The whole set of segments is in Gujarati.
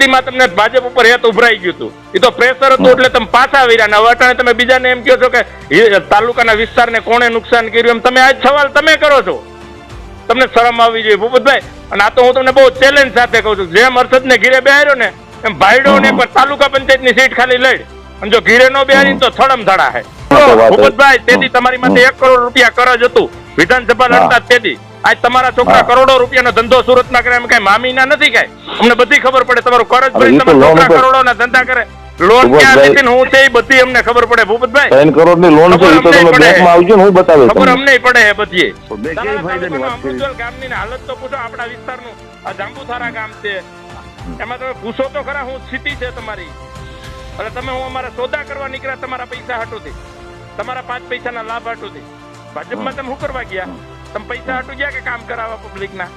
ચૂંટણીમાં તમને ભાજપ ઉપર હેત ઉભરાઈ ગયું હતું. એ તો પ્રેશર હતું એટલે તમે પાછા ને હવે અટાણે તમે બીજાને એમ કહો છો કે તાલુકાના વિસ્તારને કોણે નુકસાન કર્યું એમ તમે આ સવાલ તમે કરો છો. તમને શરમ આવવી જોઈએ ભૂપતભાઈ. અને આ તો હું તમને બહુ ચેલેન્જ સાથે કહું છું. જેમ હર્ષદને ઘીરે બેહાર્યો ને એમ ભાઈડો ને પણ તાલુકા પંચાયતની સીટ ખાલી લઈ. અને જો ઘીરે નો બેહારી તો થડમ થડા હે ભૂપતભાઈ તેથી તમારી માટે એક કરોડ રૂપિયા કરજ હતું. વિધાનસભા. લડતા તેથી. આજ તમારા છોકરા કરોડો રૂપિયાનો ધંધો સુરતમાં કરે એમ કઈ મામીના નથી કઈ? અમને બધી ખબર પડે. તમારું કરજ ભરી ઈ તો તમારા લોન છોકરા કરોડોના ધંધા કરે. લોન ક્યાં લીધી હું છે એ બધી અમને ખબર પડે. ભૂપતભાઈ ત્રણ કરોડની લોન છે એ તો તમે બેંકમાં આવજો ને હું બતાવે ખબર અમને પડે હે બધી. અમૃતસર ગામની હાલત તો પૂછો આપણા વિસ્તારનું. આ જાંબુથારા ગામ છે. એમાં તમે પૂછો તો ખરા હું સ્થિતિ છે તમારી. એટલે તમે હું અમારા સોદા કરવા નીકળ્યા તમારા પૈસા હાટુથી. તમારા પાંચ પૈસાના લાભ હાટુથી. ભાજપમાં તમે શું કરવા ગયા? તમે પૈસા હાટુ ગયા કે કામ કરાવવા પબ્લિકના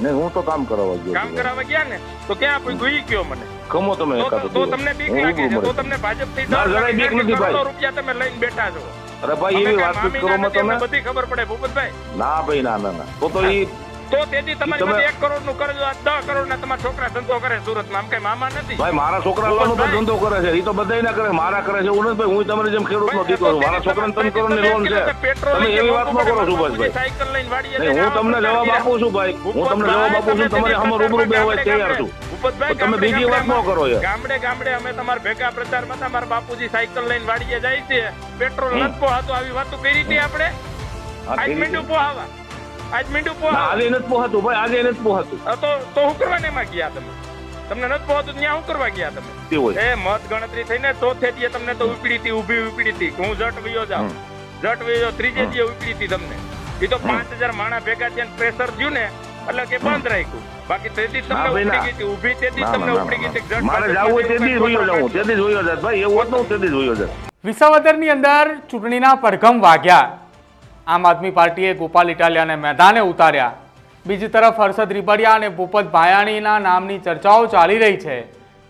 નહીં હું તો કામ કરાવવા ગયો કામ. કરાવવા ગયા ને? તો ક્યાં આપણે ગઈ ગયો મને? ખમો તમે તો- તો તમને બીક લાગે છે. તો તમને ભાજપથી જરાય બીક નથી ભાઈ. રૂપિયા તમે લઈને બેઠા છો. અરે ભાઈ એવી વાત કરો તમે? બધી ખબર પડે ભૂપતભાઈ. ના ભાઈ ના ના ના. તો તો ઈ તો તેથી તમારી પાસે એક કરોડનું કરજો દસ કરોડ ના તમારા છોકરા ધંધો કરે સુરતમાં. આમ કઈ મામા નથી? ભાઈ મારા છોકરા લોન ઉપર ધંધો કરે છે. એ તો બધા ના કરે મારા કરે છે એવું નથી. હું તમારી જેમ ખેડૂત નો દીકરો મારા છોકરા ને ત્રણ કરોડની લોન છે. તમે એવી વાત ન કરો સાયકલ લઈને વાડીએ હું તમને જવાબ આપું છું ભાઈ. હું તમને જવાબ આપું છું. તમારે સામે રૂબરૂ બેહવા તૈયાર છું. તમે બીજી વાત ન કરો ગામડે ગામડે અમે તમારા ભેગા પ્રચારમાં હતા મારા બાપુજી સાયકલ લઈને વાડીએ જાય છે. પેટ્રોલ. નથી પોહાતું આવી વાતો કરી હતી આપણે. આજ પોહાવા આજ મીંડું પોહાવા આજે નથી પોહાતું ભાઈ આજે નથી પોહાતું. તો તો હું કરવા એમાં ગયા તમે? તમને નથી પોહાતું ત્યાં હું કરવા ગયા તમે? એ મત ગણતરી થઈને ચોથે દીએ તમને તો ઉપડી હતી ઊભી ઉપડી હતી. હું જટ વયો જાઉં. જટ વયો ત્રીજે દીએ ઉપડી હતી તમને. એ તો પાંચ હજાર માણા ભેગા થયા પ્રેશર થયું ને એટલે કે બંધ રાખ્યું. બાકી તેથી તમને ઉપડી. ગઈ હતી ઊભી તેથી તમને ઉપડી ગઈ હતી જટ મારે જવું હોય તેથી જ કોઈ જાઉં તેથી જ જાત ભાઈ એવું હોત ને તેથી જ વયો જાત. વિસાવદરની અંદર ચૂંટણીના પડઘમ વાગ્યા. આમ આદમી પાર્ટીએ ગોપાલ ઇટાલિયાને મેદાને ઉતાર્યા. બીજી તરફ હર્ષદ રીબડિયા અને ભૂપત ભાયાણીના નામની ચર્ચાઓ ચાલી રહી છે.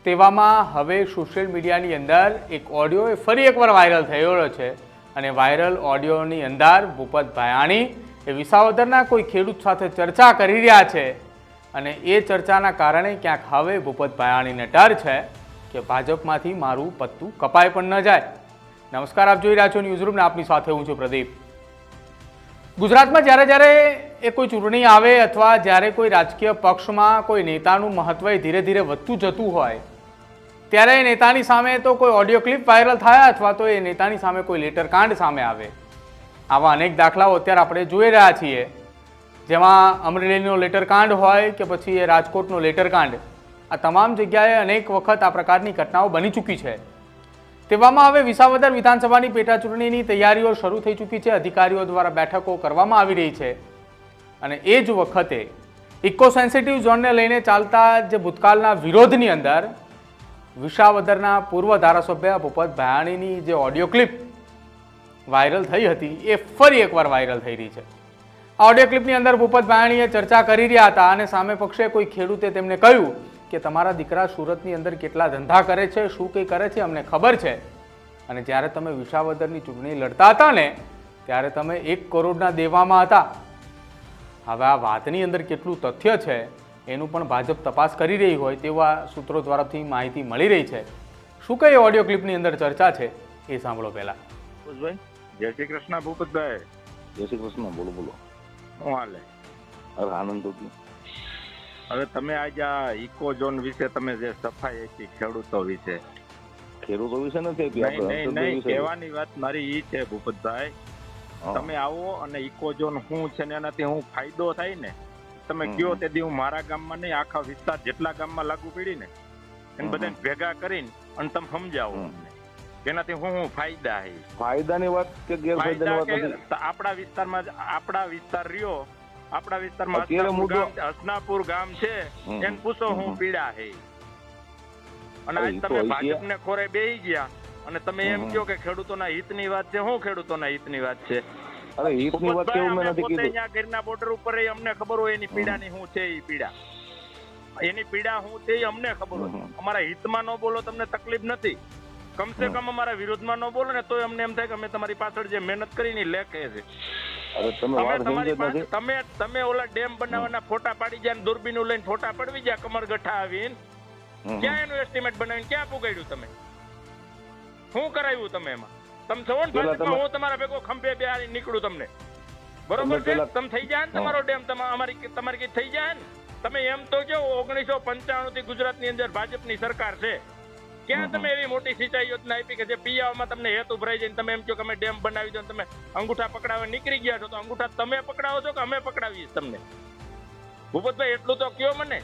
તેવામાં હવે સોશિયલ મીડિયાની અંદર એક ઓડિયો એ ફરી એકવાર વાયરલ થયેલો છે અને વાયરલ ઓડિયોની અંદર ભૂપત ભાયાણી એ વિસાવદરના કોઈ ખેડૂત સાથે ચર્ચા કરી રહ્યા છે અને એ ચર્ચાના કારણે ક્યાંક હવે ભૂપત ભાયાણીને ડર છે કે ભાજપમાંથી મારું પત્તું કપાય પણ ન જાય. નમસ્કાર, આપ જોઈ રહ્યા છો ન્યૂઝરૂમ ને આપની સાથે હું છું પ્રદીપ. ગુજરાતમાં જ્યારે જ્યારે એ કોઈ ચૂંટણી આવે અથવા જ્યારે કોઈ રાજકીય પક્ષમાં કોઈ નેતાનું મહત્વ એ ધીરે ધીરે વધતું જતું હોય, ત્યારે એ નેતાની સામે તો કોઈ ઓડિયો ક્લિપ વાયરલ થાય અથવા તો એ નેતાની સામે કોઈ લેટર કાંડ સામે આવે. આવા અનેક દાખલાઓ અત્યારે આપણે જોઈ રહ્યા છીએ. જેમાં અમરેલીનો લેટર કાંડ હોય કે પછી એ રાજકોટનો લેટર કાંડ, આ તમામ જગ્યાએ અનેક વખત આ પ્રકારની ઘટનાઓ બની ચૂકી છે. તેવામાં હવે વિસાવદર વિધાનસભાની પેટા ચૂંટણીની તૈયારીઓ શરૂ થઈ ચૂકી છે. અધિકારીઓ દ્વારા બેઠકો કરવામાં આવી રહી છે. અને એ જ વખતે ઇકો સેન્સિટિવ ઝોનને લઈને ચાલતા જે ભૂતકાળના વિરોધની અંદર વિસાવદરના પૂર્વ ધારાસભ્ય ભૂપત ભયાણીની જે ઓડિયો ક્લિપ વાયરલ થઈ હતી, એ ફરી એકવાર વાયરલ થઈ રહી છે. આ ઓડિયો ક્લિપની અંદર ભૂપત ભયાણીએ ચર્ચા કરી રહ્યા હતા અને સામે પક્ષે કોઈ ખેડૂતે તેમને કહ્યું કે તમારા દીકરા સુરતની અંદર કેટલા ધંધા કરે છે શું કંઈ કરે છે અમને ખબર છે. અને જ્યારે તમે વિસાવદરની ચૂંટણી લડતા હતા ને ત્યારે તમે એક કરોડના દેવામાં હતા. હવે આ વાતની અંદર કેટલું તથ્ય છે એનું પણ ભાજપ તપાસ કરી રહી હોય તેવા સૂત્રો દ્વારાથી માહિતી મળી રહી છે. શું કઈ ઓડિયો ક્લિપની અંદર ચર્ચા છે એ સાંભળો પહેલા. જય શ્રી કૃષ્ણ ભૂપતભાઈ. જય શ્રી કૃષ્ણ બોલો બોલો. હું હાલે. અરે આનંદ. હવે તમે આજે આ ઇકો ઝોન વિશે તમે જે સફાઈ આપી ખેડૂતો વિશે. ખેડૂતો વિશે નથી આપી નહીં આપણે નહીં નહીં કહેવાની વાત મારી ઈ છે ભૂપતભાઈ. તમે આવો અને ઇકો ઝોન શું છે ને એનાથી હું ફાયદો થાય ને તમે. કયો તે દી હું મારા ગામમાં નહીં આખા વિસ્તાર જેટલા ગામમાં લાગુ પડી ને એને. બધાને ભેગા કરીને અને તમે સમજાવો એનાથી હું હું ફાયદા હે? ફાયદાની વાત કે ગેરફાયદાની ફાયદા વાત આપણા વિસ્તારમાં આપણા વિસ્તાર રહ્યો આપણા વિસ્તારમાં હસનાપુર ગામ છે. એને પૂછો હું પીડા હે. અને આજ તમે. ભાજપને ખોરે બેહી ગયા. અને તમે એમ કહો કે ખેડૂતોના હિતની વાત છે શું ખેડૂતોના હિતની વાત છે? અરે હિતની વાત કેવું મેં નથી કીધું. અહીંયા ઘરના બોર્ડર ઉપર અમને ખબર હોય એની પીડાની શું છે એ પીડા. એની પીડા હું છે એ અમને ખબર હોય. અમારા હિતમાં ન બોલો તમને તકલીફ નથી. કમસે. કમ અમારા વિરોધમાં ન બોલો ને તોય અમને એમ થાય કે અમે તમારી પાછળ જે મહેનત કરીને લેખે છે. અરે તમે વાત સમજે નથી. તમે તમે ઓલા ડેમ બનાવવાના ફોટા પાડી ગયા ને લઈને ફોટા પડવી ગયા કમરગઠા આવીને ક્યાં એનું એસ્ટિમેટ બનાવીને ક્યાં પુગાડ્યું તમે? શું કરાવ્યું તમે એમાં? તમે છો ને હું તમારા ભેગો ખંભે બેહારી નીકળું તમને. બરોબર છે? તમે થઈ જાય ને તમારો ડેમ અમારી તમારી થઈ જાય ને? તમે એમ તો જો ઓગણીસો પંચાણું થી ગુજરાતની અંદર ભાજપની સરકાર છે. ક્યાં તમે એવી મોટી સિંચાઈ યોજના આપી કે જે પિયામાં તમને હેતુ ભરાઈ જાય તમે એમ કહો કે અમે ડેમ બનાવી દો તમે અંગૂઠા પકડાવવા નીકળી ગયા છો તો અંગૂઠા તમે પકડાવો છો કે અમે પકડાવીએ તમને? ભૂપતભાઈ એટલું તો કયો મને.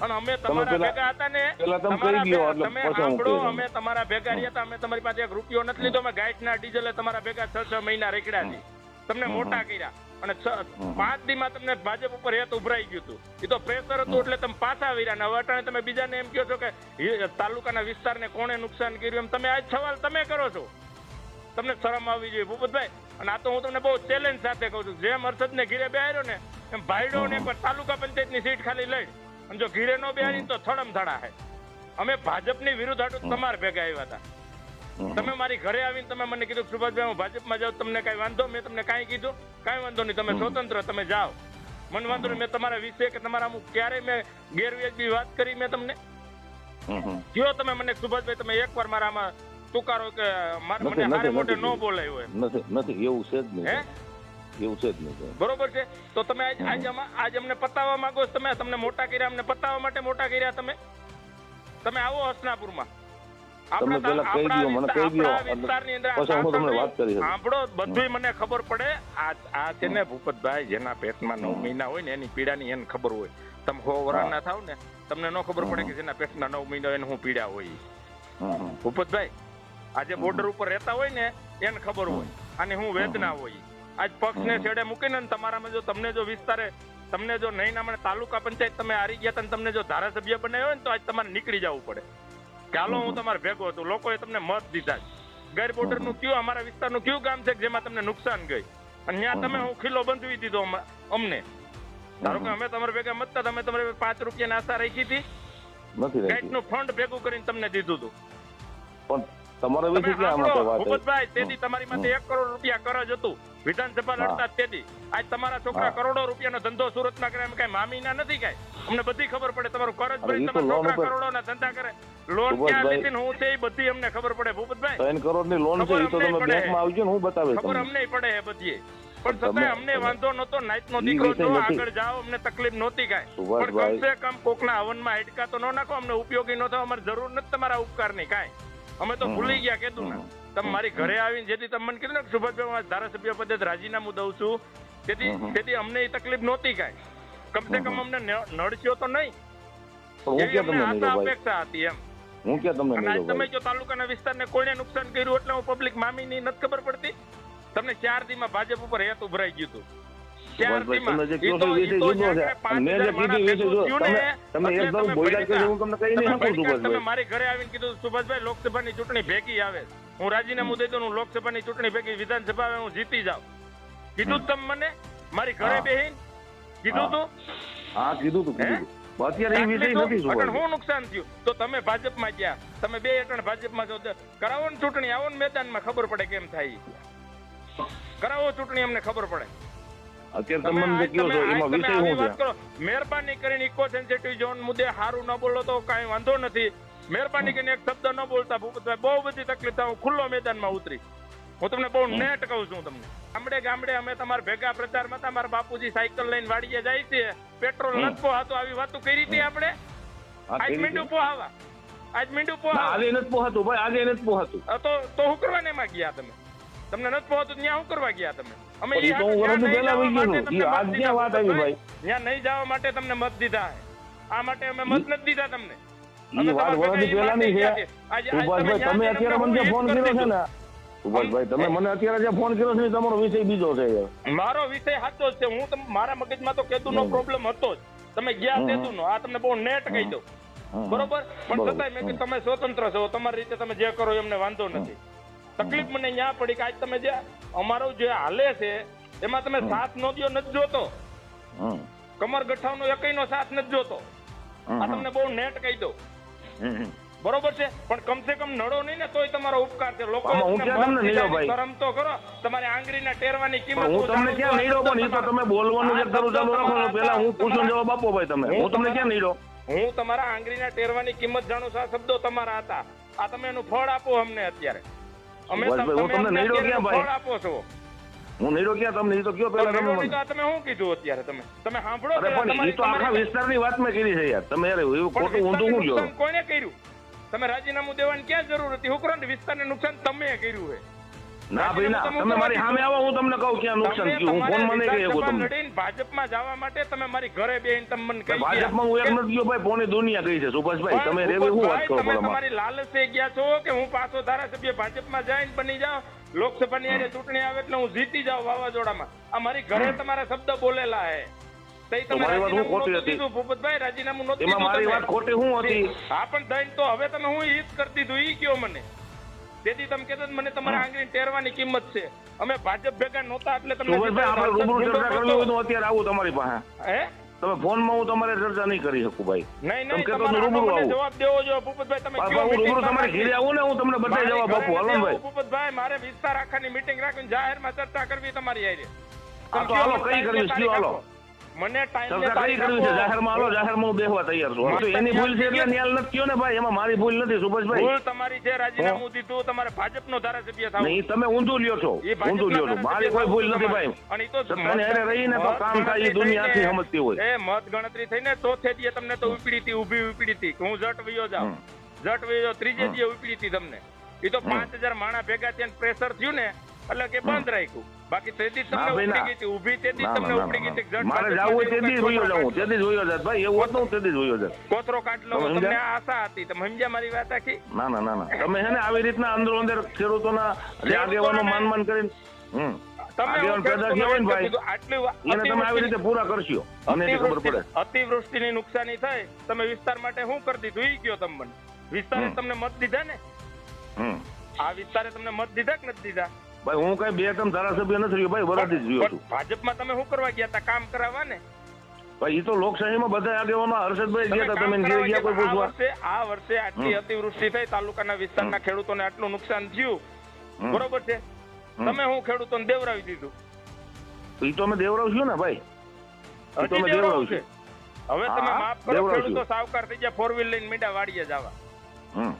અને અમે તમારા ભેગા હતા ને તમે સાંભળો અમે તમારા ભેગા રહ્યા હતા અમે તમારી પાસે એક રૂપિયો નથી લીધો અમે ગાઈડ ના ડીઝલે તમારા ભેગા છ છ મહિના રેકડ્યા છે તમને મોટા કર્યા. અને. પાંચ દીમાં તમને ભાજપ ઉપર હેત ઉભરાઈ ગયું હતું. એ તો પ્રેશર હતું એટલે તમે પાછા આવ્યા ને હવે અટાણે તમે બીજાને એમ કહો છો કે તાલુકાના વિસ્તારને કોણે નુકસાન કર્યું એમ તમે આજ સવાલ તમે કરો છો. તમને શરમ આવવી જોઈએ ભૂપતભાઈ. અને આ તો હું તમને બહુ ચેલેન્જ સાથે કહું છું. જેમ હર્ષદને ઘીરે બેહાર્યો ને એમ ભાઈડો ને પણ તાલુકા પંચાયતની સીટ ખાલી લઈ. અને જો ઘીરે નો બેહારી તો થડમ થડા હે. અમે ભાજપની વિરુદ્ધ હાટું તમારે ભેગા આવ્યા હતા. તમે મારી ઘરે આવીને તમે મને કીધું સુભાષભાઈ હું ભાજપમાં જાઉં. તમને કઈ વાંધો? મેં તમને કાંઈ કીધું? કાંઈ વાંધો નહીં તમે સ્વતંત્ર તમે જાઓ. મને વાંધો નહીં મેં તમારા વિશે કે તમારા અમુક ક્યારે મેં ગેરવ્યાજબી વાત કરી મેં તમને. કયો તમે મને સુભાષભાઈ તમે એકવાર મારા આમાં તુકારો કે મને હારે મોટે ન બોલાય હોય. નથી નથી એવું છે જ હે? નહીં એવું છે જ નહીં બરોબર છે? તો તમે આજ આજ આજ અમને પતાવવા માંગો તમે? તમને મોટા કર્યા અમને પતાવવા માટે મોટા કર્યા તમે? તમે આવો હસનાપુરમાં. તમે પેલા કહી દો મને કહી. આપણા અંદર પછી હું તમને વાત કરી શકું. બધું મને ખબર પડે. આ આ છે ને ભૂપતભાઈ જેના પેટમાં નવ મહિના હોય ને એની પીડાની એને ખબર હોય. તમે હો વરાના થાવ ને તમને ન ખબર પડે કે જેના પેટના નવ મહિના એને હું પીડા હોય. ભૂપતભાઈ આજે બોર્ડર ઉપર રહેતા હોય ને એને ખબર હોય. અને હું વેદના હોય. આજ પક્ષને છેડે મૂકીને તમારામાં જો તમને જો વિસ્તારે તમને જો નહીં ના મને તાલુકા પંચાયત તમે હારી ગયા તમને જો ધારાસભ્ય બનાવ્યો ને તો આજ તમારે નીકળી જવું પડે. કે હાલો હું તમારે ભેગો હતો. લોકોએ તમને મત દીધા ગેર બોર્ડરનું કયું અમારા વિસ્તારનું કયું ગામ છે જેમાં તમને નુકસાન ગઈ? અને ત્યાં તમે હું ખીલો બંધવી દીધો અમ- અમને. ધારો કે અમે તમારા ભેગા મતતા અમે તમે તમારે પાંચ રૂપિયાની આશા રાખી હતી. ગાઈડનું ફંડ ભેગું કરીને તમને દીધું હતું. પણ તમારા તમે વિશે ક્યાં માટે વાત ભૂપતભાઈ તેથી તમારી માટે એક કરોડ રૂપિયા કરજ હતું. વિધાનસભા લડતા તેથી આજ તમારા છોકરા કરોડો રૂપિયાનો ધંધો સુરતમાં કરે એમ કઈ મામીના નથી કઈ? અમને બધી ખબર પડે તમારું કરજ ભરી તમારા છોકરા કરોડોના ધંધા કરે. લોન ક્યાં લીધી હું છે એ બધી અમને ખબર પડે ભૂપતભાઈ. ત્રણ કરોડની લોન છે એ તો તમે. બેંકમાં આવજો ને હું બતાવે ખબર અમને પડે એ બધી. પણ છતાંય અમને વાંધો નતો નાઈટ નો દીકરો જો આગળ જાઓ અમને તકલીફ નહોતી કાંઈ. પણ કમસે કમ કોકના હવનમાં હેડકા તો ન નાખો અમને ઉપયોગી ન થવા અમારે જરૂર નથી તમારા ઉપકારની કાંઈ. અમે તો ભૂલી ગયા કીધું ને. તમે મારી ઘરે આવીને જેથી તમે મને કીધું ને કે સુભાષભાઈ હું ધારાસભ્ય પદે રાજીનામું દઉં છું. તેથી તેથી અમને એ તકલીફ નહોતી કાંઈ. કમસે કમ અમને ન- નડશો તો નહીં. હું અમને તમને અપેક્ષા હતી એમ. હું ક્યાં તમને તમે જો તાલુકાના વિસ્તારને કોઈને નુકસાન કર્યું એટલે હું પબ્લિક મામીની નથી ખબર પડતી. તમને ચાર દીમાં ભાજપ ઉપર હેત ઉભરાઈ ગયું હતું. તમે જે કહો છો જુદો છે. મેં જે કીધું તમે- તમે એકદમ બોલ્યા કે હું તમને કહી નહીં શકું, ભડકા, તમે મારી ઘરે આવીને કીધું સુભાષભાઈ લોકસભાની ચૂંટણી ભેગી આવે. હું રાજીનામું દઈ દઉં હું લોકસભાની ચૂંટણી ભેગી વિધાનસભા હું જીતી જાઉં. કીધું તમે મને મારી ઘરે બેહીન. કીધું તું? હા કીધું તું કીધું અત્યારે એ વિષય નથી તો હું નુકસાન થયું? તો તમે ભાજપમાં ગયા તમે બે અટણ ભાજપમાં માં તો કરાવો ને ચૂંટણી આવો ને મેદાનમાં ખબર પડે કેમ થાય કરાવો ચૂંટણી અમને ખબર પડે. અત્યારે સંબંધ કયો છો? એમાં વિષય શું છે? મહેરબાની કરીને ઇકો સેન્સિટિવ ઝોન મુદ્દે સારું ન બોલો તો કાંઈ વાંધો નથી. મહેરબાની કરીને એક શબ્દ ન બોલતા ભૂપતભાઈ. બહુ બધી તકલીફ થાય. હું ખુલ્લો મેદાનમાં ઉતરી. હું તમને બહુ નેટ કહું છું તમને. ગામડે ગામડે અમે તમારા ભેગા પ્રચારમાં તમારા મારા બાપુજી સાયકલ લઈને વાડીએ જાય છે. પેટ્રોલ નથી પોહાતો આવી વાતો કરી હતી આપણે? આજ મીંડું પોહાવા. આજ મીંડું પોહાવા. આજે નથી પોહાતું ભાઈ. આજે નથી પોહાતું. તો તો હું કરવા એમાં ગયા તમે? તમને નથી પહોંચતું ત્યાં શું કરવા ગયા તમે? અમે ત્યાં નહીં જવા માટે તમને મત દીધા. આ માટે અમે મત નથી દીધા તમને. તમે અત્યારે મને ફોન કર્યો છે ને સુભાષભાઈ તમે મને અત્યારે જે ફોન કર્યો છે તમારો વિષય બીજો છે મારો વિષય સાચો છે. હું તમ- મારા મગજમાં તો કેતુ નો પ્રોબ્લેમ હતો જ. તમે ગયા કેતુ નો આ તમને બહુ નેટ કહી દઉં. બરોબર? પણ. છતાંય મેં તમે સ્વતંત્ર છો. તમારી રીતે તમે જે કરો એમને વાંધો નથી. તકલીફ મને ન્યા પડી કે આજ તમે જે અમારો જે હાલે છે એમાં તમે સાથ નો દ્યો નથી જોતો. કમર ગઠાવનો એકયનો સાથ નથી જોતો. આ તમને બહુ નેટ કહી. હમ. બરોબર છે? પણ કમસે કમ નડો નહીં ને તોય તમારો ઉપકાર છે. લોકો શરમ તો કરો તમારી આંગળીના ટેરવાની કિંમત હું તમને ક્યાં નીડો? પણ તો તમે બોલવાનું જે કરું ચાલુ રાખો પેલા હું પૂછું તમારા- જવાબ આપો ભાઈ તમે. હું હું તમને ક્યાં નીડો? હું તમારા આંગળીના ટેરવાની કિંમત જાણું છું. આ શબ્દો તમારા હતા. આ તમે એનું ફળ આપો અમને અત્યારે. અમે હું તમે તમને ક્યાં ભાઈ? આપો છો? હું નહીં ક્યાં? તમને એ તો કયો પેલા તમે શું કીધું અત્યારે તમે? તમે સાંભળો અરે પણ એ તો આખા વિસ્તારની વાત મેં કરી છે યાર. તમે યાર એવું ખોટું ઊંધું હું નુકસાન કર્યું? તમે રાજીનામું દેવાની ક્યાં જરૂર હતી? હું વિસ્તાર ને વિસ્તારને નુકસાન તમે કર્યું છે ના ભાઈ ના. તમે મારી સામે આવો હું તમને કહું ક્યાં નુકસાન થયું. હું ફોન મને કહી શકું તમને. ભાજપમાં જવા માટે તમે મારી ઘરે બેહીને તમે મને કહી ભાજપમાં હું એક નથી ગયો ભાઈ પોણી દુનિયા કહી છે સુભાષભાઈ તમે રેવી શું વાત કરો તમે તમારી લાલચે ગયા છો કે હું પાછો ધારાસભ્ય ભાજપમાં જઈને બની જાઉં? લોકસભાની આજે ચૂંટણી આવે એટલે હું જીતી જાઉં વાવાઝોડામાં. આ મારી ઘરે તમારા શબ્દ બોલેલા હે. તમારી વાત હું રાજીનામું ખોટી હતી. ભૂપતભાઈ રાજીનામું નહોતું એમાં મારી વાત ખોટી શું હતી? હા પણ દઈને તો હવે તમે હું ઈ કરતી કરી દીધું ઈ કયો મને? તેથી તમે કહેતા મને તમારા આંગળી ટેરવાની કિંમત છે અમે ભાજપ ભેગા નહોતા એટલે તમને આપણે રૂબરૂ ચર્ચા કરવી હોય તો અત્યારે આવું તમારી પાસે હે તમે ફોનમાં હું તમારે ચર્ચા નહીં કરી શકું ભાઈ નહીં નહીં કહેતો તો રૂબરૂ આવું. જવાબ દેવો જો ભૂપતભાઈ તમે કયો હું રૂબરૂ તમારે? ઘરે આવું ને હું તમને બધા જવાબ આપું હાલો ભાઈ ભૂપતભાઈ મારે વિસ્તાર આખાની મીટિંગ રાખીને જાહેરમાં ચર્ચા કરવી તમારી હારે. આ તો તમે હાલો, કઈ કરવી? હાલો. મને ટાઈમ ચર્ચા કઈ છે. જાહેરમાં હાલો જાહેરમાં હું બેસવા તૈયાર છું. તો એની ભૂલ છે એટલે ન્યાલ નથી થયો ને ભાઈ? એમાં મારી ભૂલ નથી સુભાષભાઈ. ભૂલ તમારી છે રાજીનામું દીધું તમારે ભાજપનો ધારાસભ્ય થવું. નહીં તમે ઊંધું લ્યો છો. ઊંધું લ્યો છો. મારી કોઈ ભૂલ નથી ભાઈ. અને તો સત્તાની હારે રહીને તો કામ થાય દુનિયાથી સમજતી હોય. એ મત ગણતરી થઈને ચોથે દીએ તમને તો ઉપડી હતી ઊભી ઉપડી હતી. હું જટ વયો જાઉં. જટ વયો ત્રીજે દીએ ઉપડી હતી તમને. એ તો પાંચ હજાર માણા ભેગા થઈને પ્રેશર થયું ને એટલે કે બંધ રાખ્યું. બાકી તેથી તમને ઉપડી ગઈ હતી ઊભી તેથી તમને ઉપડી ગઈ હતી કે ના. જટ મારે ભાજપમાં જવું તેથી જ જવું વયો કાંઈ જાઉં તેથી જ જાત ભાઈ એવું હોત તેથી જ જાત કોથરો કાઢ તમને આશા હતી. તમે સમજ્યા મારી વાત આખી? ના ના ના ના. તમે છે ને આવી રીતના અંદરો અંદર ખેડૂતોના જે આગેવાનો માન માન કરીને હમ. અતિવૃષ્ટિ- ની નુકસાની થાય તમે વિસ્તાર માટે શું કરી દીધું? ઈ કયો તમને? મને વિસ્તારે તમને મત દીધા ને? આ વિસ્તારે તમને મત દીધા કે નથી દીધા? ભાઈ હું કઈ બે ત્રણ ધારાસભ્ય નથી રહ્યો ભાઈ વરાથી જ રહ્યો છું. ભાજપમાં તમે શું કરવા ગયા હતા કામ કરાવવા ને? ભાઈ એ તો લોકશાહીમાં બધા આગેવાનો હર્ષદભાઈ ગયા હતા તમે કરાવવા ગયા કોઈ પૂછવા. આ વર્ષે આટલી. અતિવૃષ્ટિ થઈ તાલુકાના વિસ્તારના ખેડૂતોને આટલું નુકસાન થયું. બરોબર છે. તમે હું ખેડૂતોને દેવરાવી દીધું? એ તો અમે દેવરાવશું ને ભાઈ. એ તો અમે દેવરાવશું. હવે તમે માફ કરો ખેડૂતો સાવકાર થઈ ગયા ફોર વ્હીલ લઈને મીંડા વાડીએ જવા.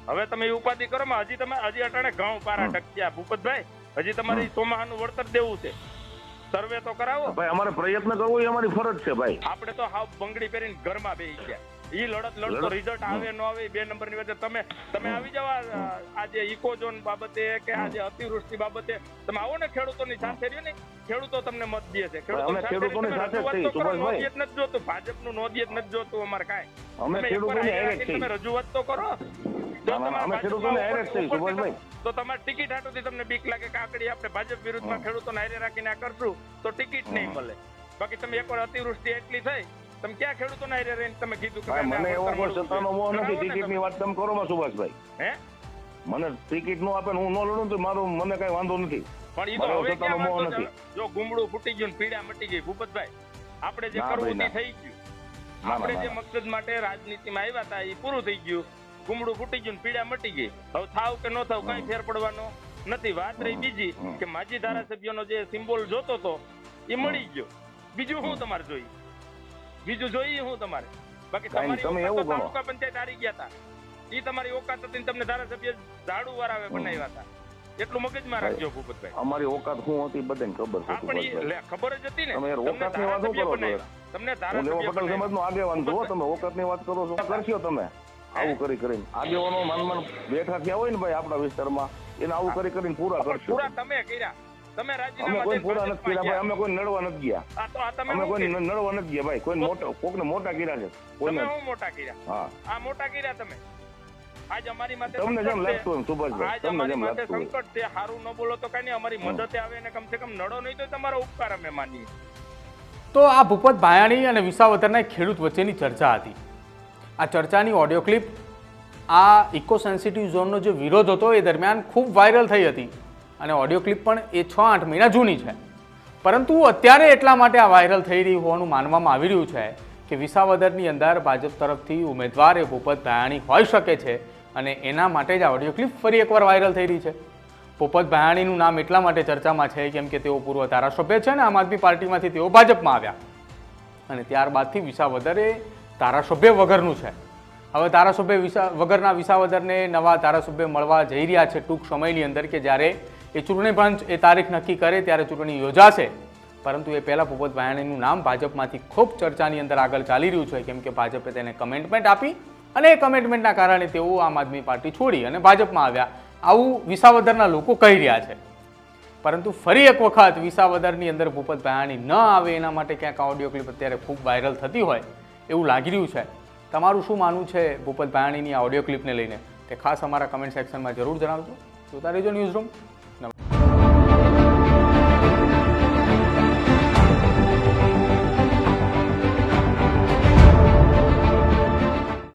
હવે તમે ઉપાધિ કરો માં હજી તમે હજી અટાણે ઘઉં પારા ટક્યા ભૂપતભાઈ હજી તમારે ચોમાહાનું વળતર દેવું છે. સર્વે તો કરાવો. ભાઈ અમારે પ્રયત્ન કરવો એ અમારી ફરજ છે ભાઈ. આપણે તો હાવ બંગડી પહેરીને ઘરમાં બેસી ગયા. ઈ લડત લડતો? રિઝલ્ટ આવે ન આવે બે નંબરની વચ્ચે તમે તમે આવી જાવ આ- જે ઇકોઝોન બાબતે કે આ જે અતિવૃષ્ટિ બાબતે તમે આવો ને ખેડૂતોની સાથે રહ્યો ને ખેડૂતો તમને મત દે છે. ખેડૂતોની સાથે નોંધીએ જ નથી જોતું ભાજપનું નોંધીએ જ નથી જોતું અમારે કાંઈ. અમે તમે ખેડૂતોની રજૂઆત તો કરો. અમે ખેડૂતોને સુભાષભાઈ. તો તમારે ટિકિટ હાટુથી તમને બીક લાગે કે આકડી આપણે ભાજપ વિરુદ્ધમાં. ખેડૂતોને હારે રાખીને આ કરશું તો ટિકિટ નહીં. મળે. બાકી તમે એકવાર અતિવૃષ્ટિ એટલી થઈ તમે ક્યાં ખેડૂતોને હારે રહીને તમે કીધું કે મને એવો કોઈ સત્તાનો મોહ નથી. ટિકિટની વાત તમે કરો માં સુભાષભાઈ હે? મને ટિકિટ નો આપે હું ન લડું તો મારું મને કઈ વાંધો નથી. પણ ઈ તો હવે સત્તાનો મોહ નથી. જો ગુમડું ફૂટી ગયું પીડા મટી ગઈ ભૂપતભાઈ આપણે જે કરવું તે થઈ ગયું. આપણે જે મકસદ માટે રાજનીતિમાં આવ્યા હતા એ પૂરું થઈ ગયું. ગુમડું ફૂટી ગયું પીડા મટી ગઈ. હવે થાવ કે ન થાવ કઈ ફેર પડવાનો નથી. વાત રહી બીજી. કે માજી ધારાસભ્યનો જે સિમ્બોલ જોતો તો એ મળી ગયો. બીજું શું તમારે જોઈએ? બીજું જોઈએ હું તમારે. બાકી તમારી તમે એવું ગણો તાલુકા પંચાયત હારી ગયા હતા એ તમારી ઓકાત હતી તમને ધારાસભ્ય ઝાડુ વાળાવે બનાવ્યા હતા એટલું મગજમાં રાખજો ભૂપતભાઈ. અમારી ઓકાત શું હતી બધાને ખબર છે પણ ખબર જ હતી ને. તમે ઓકાત ઓકાતની વાત કરો છો? તમને ધારાસભ્ય પટેલ. સમાજ નો આગેવાન છો તમે ઓકાતની વાત કરો છો. કરશો તમે? આવું કરી કરીને. આગેવાનો માન માન બેઠા થયા હોય ને ભાઈ આપણા વિસ્તારમાં એને આવું કરી કરીને પૂરા કરશો. પૂરા તમે કર્યા. તમે અમે રાજીનામા કોઈ ફોડા નથી કર્યા ભાઈ અમે કોઈ નડવા નથી ગયા. આ તો આ તમે અમે કોઈ નડવા નથી ગયા ભાઈ કોઈ મોટા કોકને મોટા કર્યા છે કોઈ તમે હું મોટા કર્યા? હા. આ મોટા કર્યા તમે? આજ અમારી માટે તમને જેમ. લાગતું હોય સુભાષભાઈ તમને જેમ લાગતું હોય સંકટ છે. સારું ન બોલો તો કઈ નહીં અમારી. મદદે આવે ને કમસે કમ નડો નહીં તો તમારો ઉપકાર અમે માનીએ. તો આ ભૂપત ભાયાણી અને વિસાવદરના ખેડૂત વચ્ચેની ચર્ચા હતી. આ ચર્ચાની ઓડિયો ક્લિપ આ ઇકો સેન્સિટિવ ઝોનનો જે વિરોધ હતો એ દરમિયાન ખૂબ વાયરલ થઈ હતી. અને ઓડિયો ક્લિપ પણ એ છ આઠ મહિના જૂની છે. પરંતુ અત્યારે એટલા માટે આ વાયરલ થઈ રહી હોવાનું માનવામાં આવી રહ્યું છે કે વિસાવદરની અંદર ભાજપ તરફથી ઉમેદવાર એ ભૂપત ભાયાણી હોઈ શકે છે અને એના માટે જ આ ઓડિયો ક્લિપ ફરી એકવાર વાયરલ થઈ રહી છે. પોપત ભાયાણીનું નામ એટલા માટે ચર્ચામાં છે કેમ કે તેઓ પૂર્વ ધારાસભ્ય છે અને આમ આદમી પાર્ટીમાંથી તેઓ ભાજપમાં આવ્યા. અને ત્યારબાદથી વિસાવદરે ધારાસભ્ય વગરનું છે. હવે ધારાસભ્ય વિસા, વગરના વિસાવદરને નવા ધારાસભ્ય મળવા જઈ રહ્યા છે ટૂંક સમયની અંદર કે જ્યારે એ ચૂંટણી પંચ એ તારીખ નક્કી કરે ત્યારે ચૂંટણી યોજાશે. પરંતુ એ પહેલાં ભૂપત ભાયાણીનું નામ ભાજપમાંથી ખૂબ ચર્ચાની અંદર આગળ ચાલી રહ્યું છે. કેમ કે ભાજપે તેને કમેન્ટમેન્ટ આપી અને એ કમેન્ટમેન્ટના કારણે તેઓ આમ આદમી પાર્ટી છોડી અને ભાજપમાં આવ્યા. આવું વિસાવદરના લોકો કહી રહ્યા છે. પરંતુ ફરી એક વખત વિસાવદરની અંદર ભૂપત ભાયાણી ન આવે એના માટે ક્યાંક ઓડિયો ક્લિપ અત્યારે ખૂબ વાયરલ થતી હોય એવું લાગી રહ્યું છે. તમારું શું માનવું છે ભૂપત ભાયાણીની આ ઓડિયો ક્લિપને લઈને? તે ખાસ અમારા કમેન્ટ સેક્શનમાં જરૂર જણાવજો. જોતા રહેજો ન્યૂઝ રૂમ